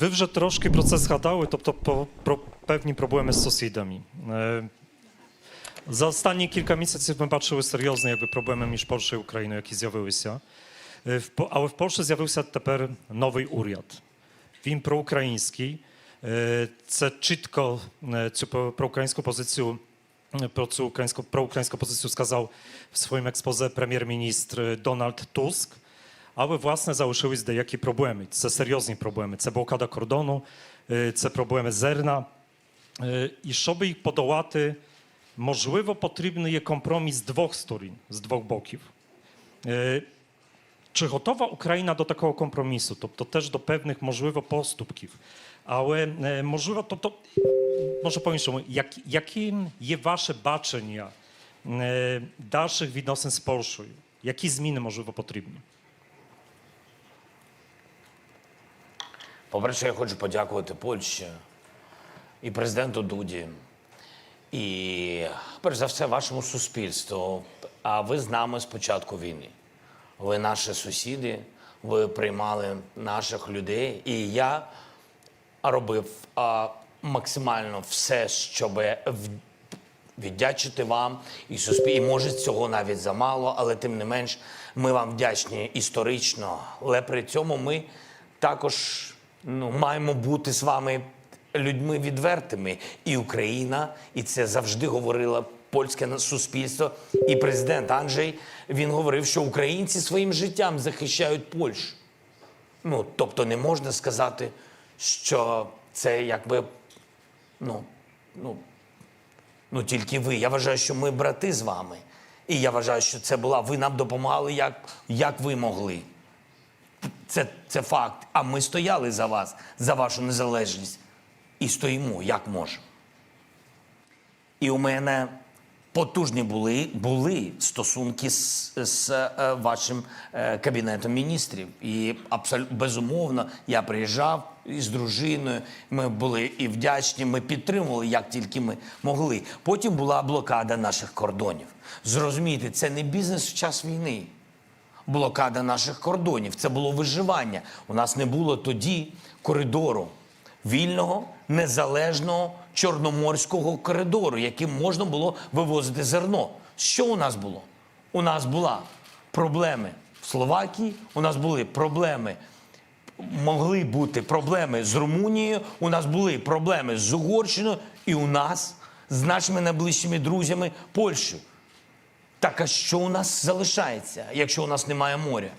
Ви вже трошки про це згадали, тобто про, про певні проблеми з сусідами. Е, За останні кілька місяців ми бачили серйозні якби, проблеми між Польщею і Україною, які з'явилися. Е, в По- Але в Польщі з'явився тепер новий уряд. Він проукраїнський. Е, Це чітко е, цю про- проукраїнську позицію, е, про цю українську, проукраїнську Але власне залишились деякі проблеми. Це серйозні проблеми. Це блокада кордону, е, це проблеми зерна. Е, І щоб їх подолати, можливо, потрібний є компроміс з двох сторін, з двох боків. Е, Чи готова Україна до такого компромісу, тобто теж до певних, можливо, поступків? Але е, можливо, тобто, może по-іншому, як, яким є ваше бачення е, dalszych відносин з Польщею? Які зміни, можливо, потрібні? По-перше, я хочу подякувати Польщі і президенту Дуді, і перш за все вашому суспільству. А ви з нами з початку війни. Ви наші сусіди, ви приймали наших людей, і я робив а, максимально все, щоб віддячити вам і суспіль. І може цього навіть замало, але тим не менш ми вам вдячні історично. Але при цьому ми також ну, маємо бути з вами людьми відвертими. І Україна, і це завжди говорила польське суспільство. І президент Анджей він говорив, що українці своїм життям захищають Польщу. Ну, тобто не можна сказати, що це якби ну, ну, Ну тільки ви. Я вважаю, що ми брати з вами. І я вважаю, що це була. Ви нам допомагали, як, як ви могли. Це, це факт. А ми стояли за вас, за вашу незалежність. І стоїмо, як можемо. І у мене потужні були, були стосунки з, з е, вашим е, кабінетом міністрів. І абсолютно безумовно я приїжджав із дружиною. Ми були і вдячні, ми підтримували, як тільки ми могли. Потім була блокада наших кордонів. Зрозумійте, це не бізнес в час війни блокада наших кордонів. Це було виживання. У нас не було тоді коридору вільного, незалежного чорноморського коридору, яким можна було вивозити зерно. Що у нас було? У нас була проблеми в Словакії, у нас були проблеми. Могли бути проблеми з Румунією, у нас були проблеми з Угорщиною, і у нас з нашими найближчими друзями Польщею. Так а що у нас залишається, якщо у нас немає моря?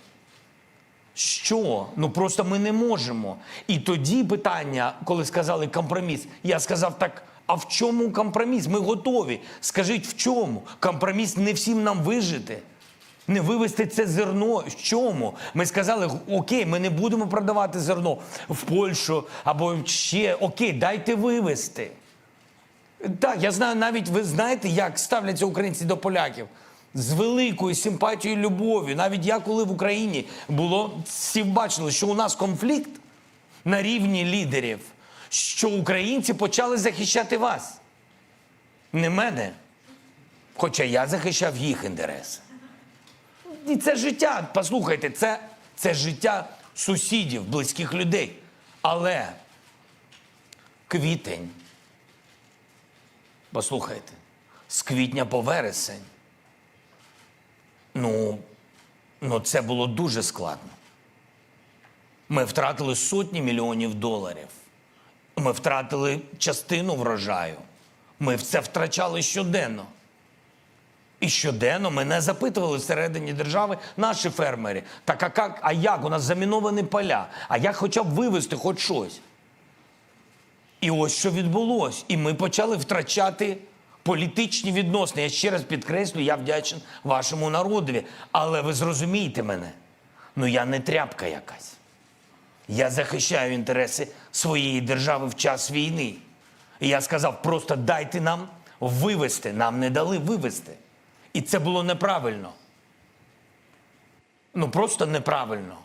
Що? Ну просто ми не можемо. І тоді питання, коли сказали компроміс, я сказав так. А в чому компроміс? Ми готові. Скажіть, в чому? Компроміс не всім нам вижити. Не вивезти це зерно. В чому? Ми сказали, окей, ми не будемо продавати зерно в Польщу або ще окей, дайте вивезти. Так, я знаю, навіть ви знаєте, як ставляться українці до поляків. З великою симпатією, любов'ю. Навіть я, коли в Україні було, всі бачили, що у нас конфлікт на рівні лідерів, що українці почали захищати вас. Не мене. Хоча я захищав їх інтереси. І це життя, послухайте, це, це життя сусідів, близьких людей. Але квітень. Послухайте, з квітня по вересень. Ну, ну, це було дуже складно. Ми втратили сотні мільйонів доларів. Ми втратили частину врожаю. Ми це втрачали щоденно. І щоденно мене запитували всередині держави наші фермери. Так а як, а як? У нас заміновані поля. А як хоча б вивезти хоч щось? І ось що відбулось. І ми почали втрачати політичні відносини. Я ще раз підкреслю, я вдячний вашому народові. Але ви зрозумієте мене. Ну я не тряпка якась. Я захищаю інтереси своєї держави в час війни. І я сказав: просто дайте нам вивезти. Нам не дали вивезти. І це було неправильно. Ну просто неправильно.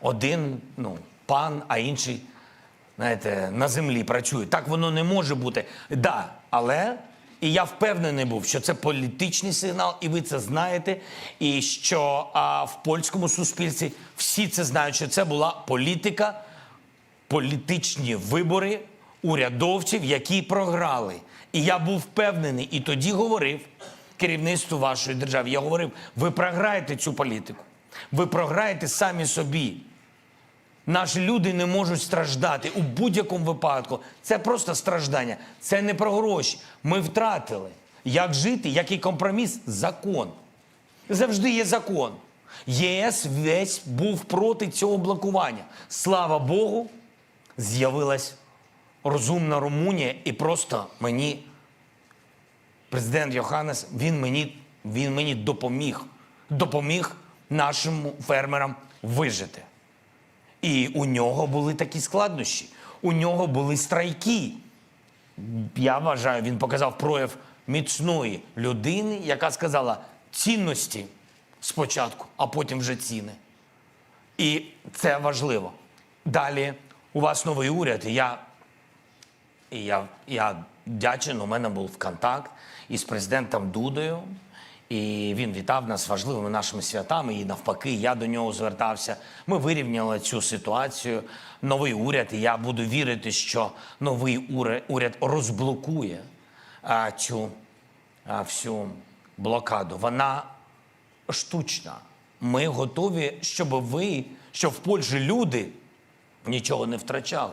Один ну, пан, а інший, знаєте, на землі працює. Так воно не може бути. Да, але І я впевнений був, що це політичний сигнал, і ви це знаєте. І що а, в польському суспільстві всі це знають, що це була політика, політичні вибори урядовців, які програли. І я був впевнений, і тоді говорив керівництву вашої держави. Я говорив: ви програєте цю політику, ви програєте самі собі. Наші люди не можуть страждати у будь-якому випадку. Це просто страждання. Це не про гроші. Ми втратили. Як жити, який компроміс? Закон. Завжди є закон. ЄС весь був проти цього блокування. Слава Богу, з'явилась розумна Румунія, і просто мені президент Йоханнес, він мені, він мені допоміг. Допоміг нашим фермерам вижити. І у нього були такі складнощі. У нього були страйки. Я вважаю, він показав прояв міцної людини, яка сказала цінності спочатку, а потім вже ціни. І це важливо. Далі у вас новий уряд, і я, і я, я вдячен, у мене був контакт із президентом Дудою. І він вітав нас важливими нашими святами, і навпаки, я до нього звертався. Ми вирівняли цю ситуацію. Новий уряд, і я буду вірити, що новий уряд, розблокує цю всю блокаду. Вона штучна. Ми готові, щоб ви, щоб в Польщі люди нічого не втрачали.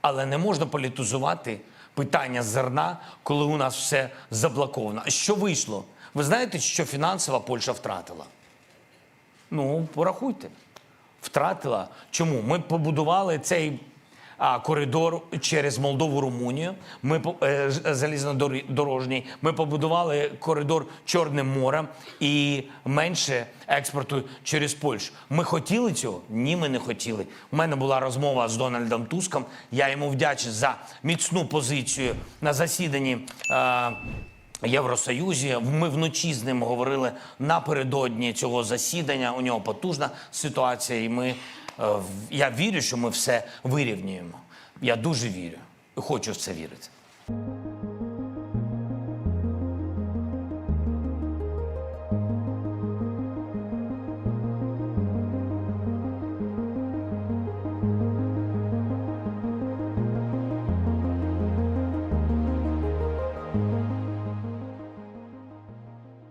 Але не можна політизувати питання зерна, коли у нас все заблоковано. А що вийшло? Ви знаєте, що фінансова Польща втратила? Ну, порахуйте. Втратила. Чому? Ми побудували цей а, коридор через Молдову, Румунію. Ми по- е, залізнодорожній. Ми побудували коридор Чорним морем і менше експорту через Польщу. Ми хотіли цього? Ні, ми не хотіли. У мене була розмова з Дональдом Туском. Я йому вдячний за міцну позицію на засіданні. Е, Євросоюзі. Ми вночі з ним говорили напередодні цього засідання. У нього потужна ситуація, і ми е, я вірю, що ми все вирівнюємо. Я дуже вірю і хочу в це вірити.